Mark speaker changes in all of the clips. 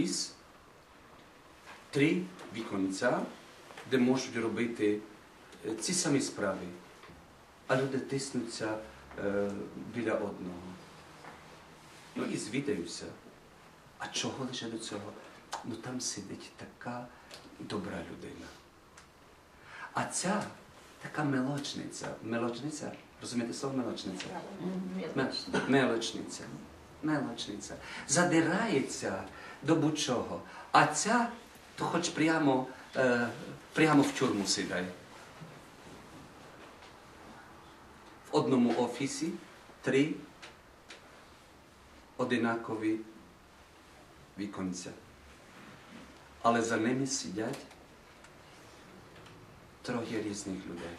Speaker 1: офіс, три віконця, де можуть робити е, ці самі справи, а люди тиснуться е, біля одного. Ну і звідаюся. А чого лише до цього? Ну там сидить така добра людина. А ця така мелочниця. Мелочниця, розумієте слово мелочниця? Ме- Мелочниця. Мелочниця. Задирається до будь-чого. А ця, то хоч прямо, е, прямо в тюрму сідає. В одному офісі три одинакові віконця. Але за ними сидять троє різних людей.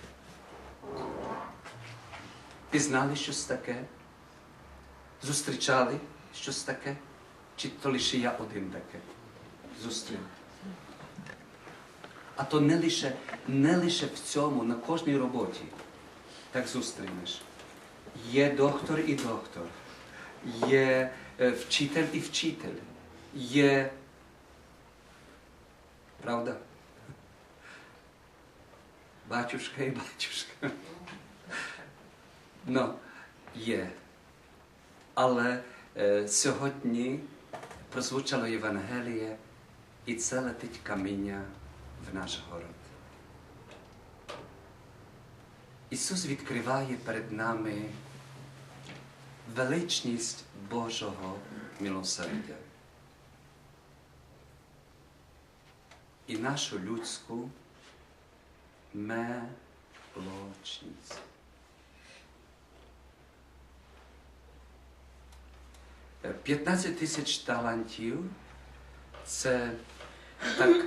Speaker 1: Пізнали щось таке? Зустрічали щось таке? Чи то лише я один таке зустрів? А то не лише, не лише в цьому, на кожній роботі так зустрінеш. Є доктор і доктор, є вчитель і вчитель, є. Правда? Батюшка і батюшка. Ну, є. Але е, сьогодні прозвучало Євангеліє, і це летить каміння в наш город. Ісус відкриває перед нами величність Божого милосердя. І нашу людську мелочність. 15 тисяч талантів це так,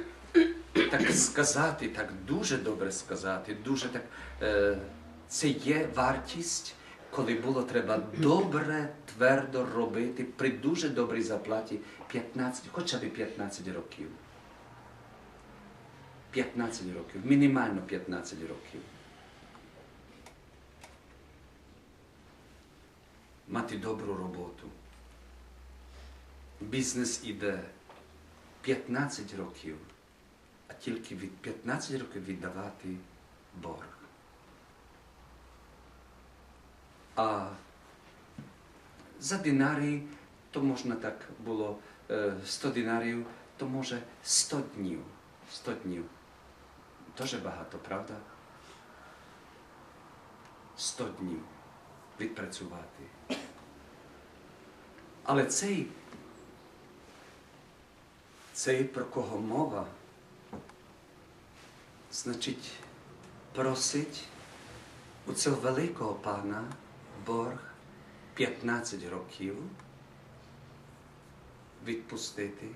Speaker 1: так сказати, так дуже добре сказати, дуже так. Е, це є вартість, коли було треба добре, твердо робити при дуже добрій заплаті 15, хоча б 15 років. 15 років, мінімально 15 років. Мати добру роботу. Бізнес іде 15 років, а тільки від 15 років віддавати борг. А за динарій, то можна так було е, 100 динарів, то може 100 днів. 100 днів. Дуже багато, правда? 100 днів відпрацювати. Але цей, цей про кого мова, значить, просить у цього великого пана борг 15 років відпустити,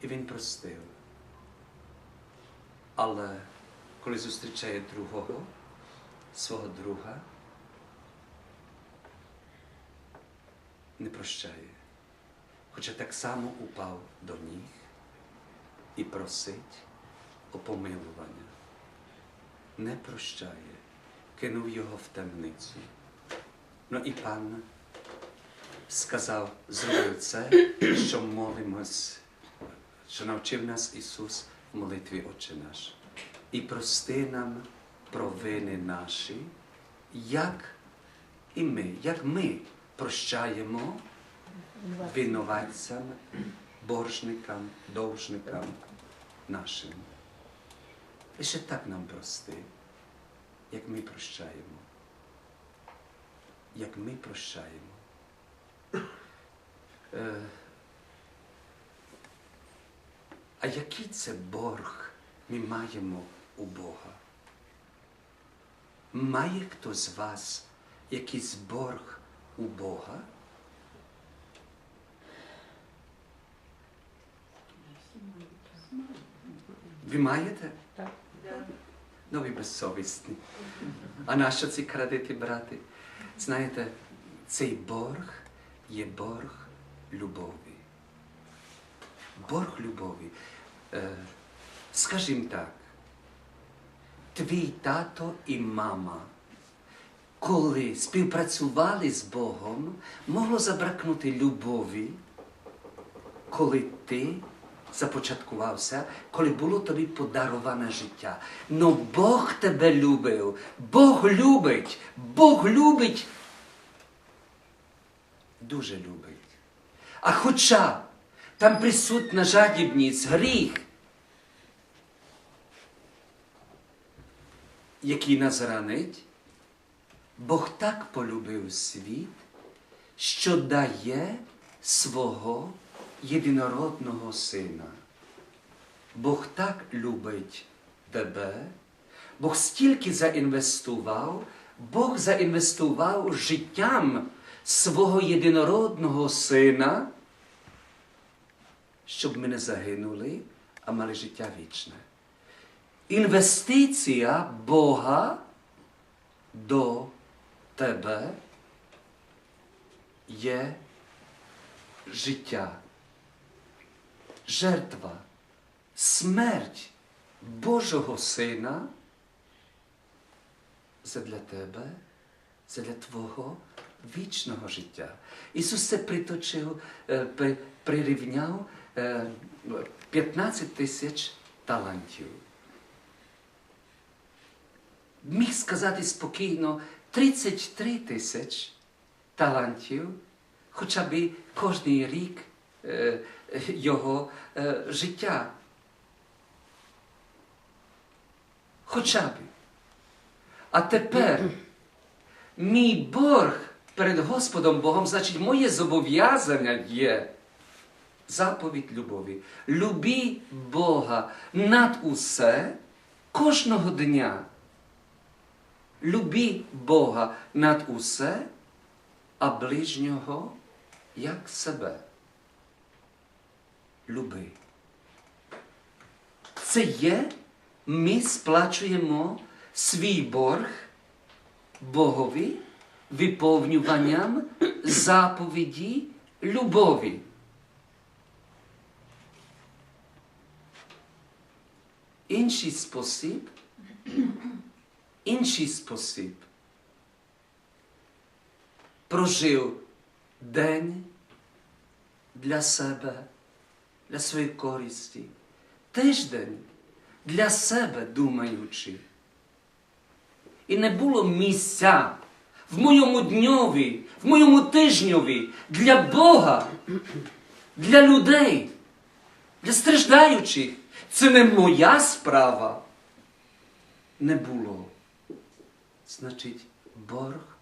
Speaker 1: і він простив. Але коли зустрічає другого, свого друга, не прощає. Хоча так само упав до ніг і просить о помилування. Не прощає, кинув його в темницю. Ну і пан сказав, зробив це, що молимось, що навчив нас Ісус в молитві Отче наш. І прости нам провини наші, як і ми, як ми прощаємо винуватцям, боржникам, довжникам нашим. Лише так нам прости, як ми прощаємо. Як ми прощаємо. Е, а який це борг ми маємо у Бога? Має хто з вас якийсь борг у Бога? Ви маєте?
Speaker 2: Так.
Speaker 1: Ну, ви безсовісні. А нащо ці кредити брати? Знаєте, цей борг є борг любові. Борг любові. Е, скажімо так, твій тато і мама, коли співпрацювали з Богом, могло забракнути любові, коли ти започаткувався, коли було тобі подароване життя. Но Бог тебе любив, Бог любить, Бог любить, дуже любить. А хоча там присутня жадібність, гріх, який нас ранить, Бог так полюбив світ, що дає свого єдинородного сина. Бог так любить тебе, Бог стільки заінвестував, Бог заінвестував життям свого єдинородного сина, щоб ми не загинули, а мали життя вічне. Інвестиція Бога до тебе є життя, жертва, смерть Божого Сина задля тебе, задля твого вічного життя. Ісус це приточив, е, прирівняв е, 15 тисяч талантів. Міг сказати спокійно 33 тисяч талантів, хоча б кожний рік е, е, його е, життя. Хоча б. А тепер мій борг перед Господом Богом, значить, моє зобов'язання є заповідь любові. Любі Бога над усе кожного дня. Любі Бога над усе, а ближнього як себе. Люби. Це є, ми сплачуємо свій борг Богові виповнюванням заповіді любові. Інший спосіб, інший спосіб прожив день для себе, для своєї користі, тиждень для себе думаючи. І не було місця в моєму дньові, в моєму тижньові для Бога, для людей, для страждаючих. Це не моя справа. Не було. Значить, борг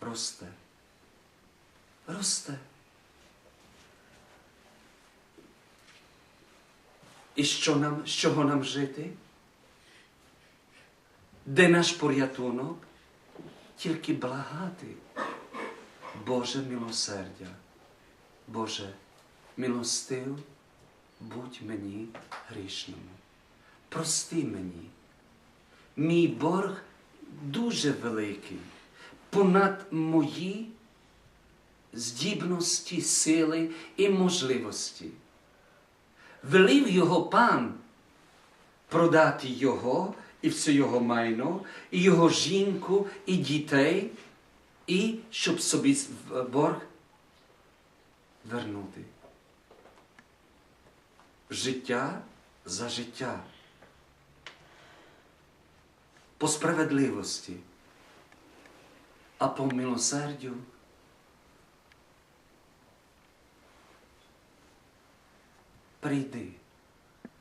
Speaker 1: росте. Росте. І що нам, з чого нам жити? Де наш порятунок? Тільки благати. Боже милосердя. Боже, милостив, будь мені грішному. Прости мені. Мій борг дуже великий, понад мої здібності, сили і можливості. Велів його пан продати його і все його майно, і його жінку, і дітей, і щоб собі борг вернути. Життя за життя. По справедливості, а по милосердю прийди,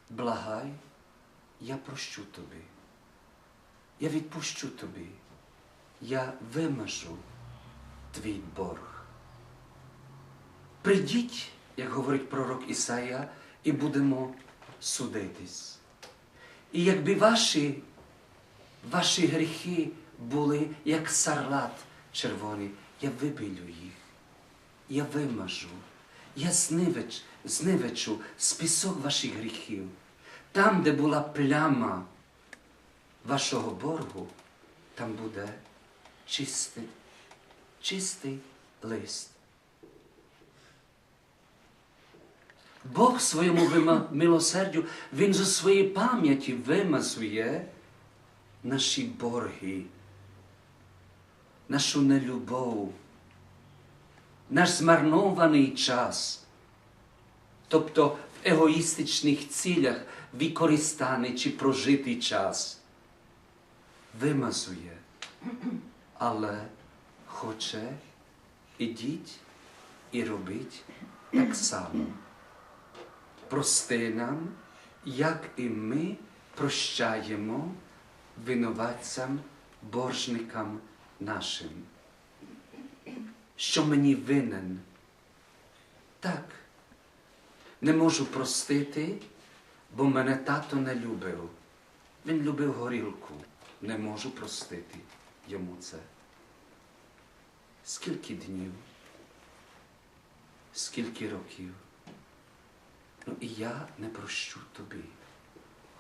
Speaker 1: благай, я прощу тобі. Я відпущу тобі, я вимажу твій борг. Прийдіть, як говорить пророк Ісая, і будемо судитись. І якби ваші, ваші гріхи були як сарлат червоний, я вибілю їх, я вимажу, я знивеч, знивечу список ваших гріхів. Там, де була пляма вашого боргу, там буде чистий, чистий лист. Бог своєму милосердю, Він зі своєї пам'яті вимазує наші борги нашу нелюбов, наш змарнований час, тобто в егоїстичних цілях використаний чи прожитий час, вимазує, але хоче ідіть і робіть так само. Прости нам, як і ми прощаємо винуватцям, боржникам нашим. Що мені винен? Так, не можу простити, бо мене тато не любив. Він любив горілку. Не можу простити йому це. Скільки днів? Скільки років? Ну і я не прощу тобі,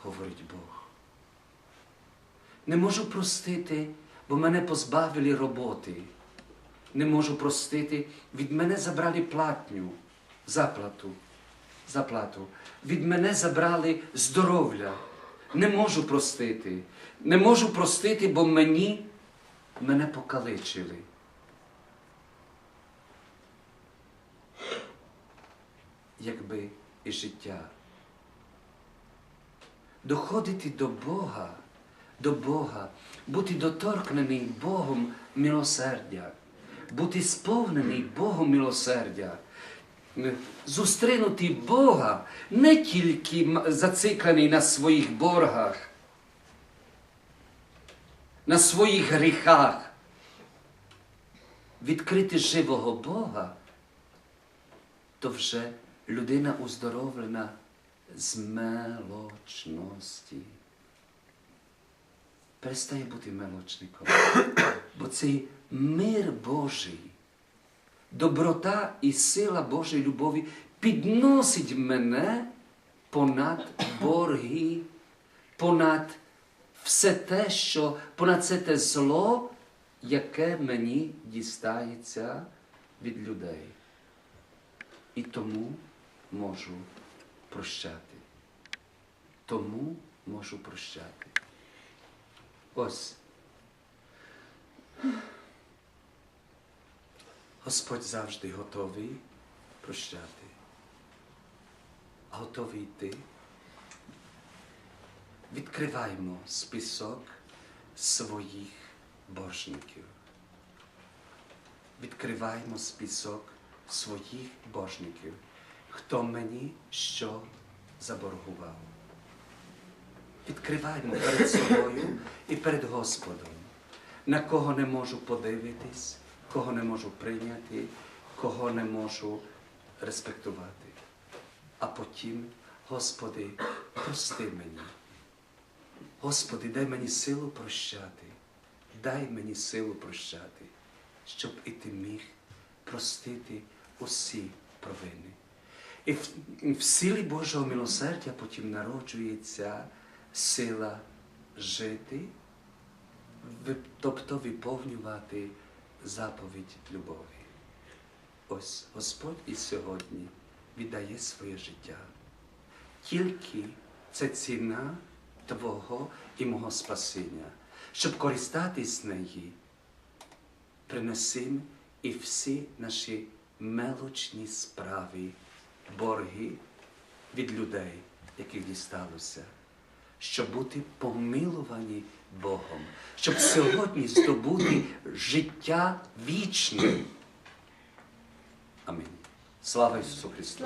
Speaker 1: говорить Бог. Не можу простити, бо мене позбавили роботи. Не можу простити, від мене забрали платню, заплату, заплату. Від мене забрали здоров'я. Не можу простити. Не можу простити, бо мені мене покаличили. Якби і життя. Доходити до Бога, до Бога, бути доторкнений Богом милосердя, бути сповнений Богом милосердя, зустрінути Бога не тільки зациклений на своїх боргах, на своїх гріхах, відкрити живого Бога, то вже людина уздоровлена з мелочності. Перестає бути мелочником. Бо цей мир Божий, доброта і сила Божої любові підносить мене понад борги, понад все те, що понад це те зло, яке мені дістається від людей. І тому можу прощати. Тому можу прощати. Ось. Господь завжди готовий прощати. А готовий йти. Відкриваймо список своїх божників. Відкриваймо список своїх божників, хто мені що заборгував. Відкриваймо перед собою і перед Господом, на кого не можу подивитись, кого не можу прийняти, кого не можу респектувати. А потім, Господи, прости мені. Господи, дай мені силу прощати, дай мені силу прощати, щоб і ти міг простити усі провини. І в, в силі Божого милосердя потім народжується сила жити, тобто виповнювати заповідь любові. Ось Господь і сьогодні віддає своє життя. Тільки це ціна Твого і мого спасіння, щоб користатись неї, принесім і всі наші мелочні справи, борги від людей, яких дісталося, щоб бути помилувані Богом, щоб сьогодні здобути життя вічне. Амінь. Слава Ісусу Христу!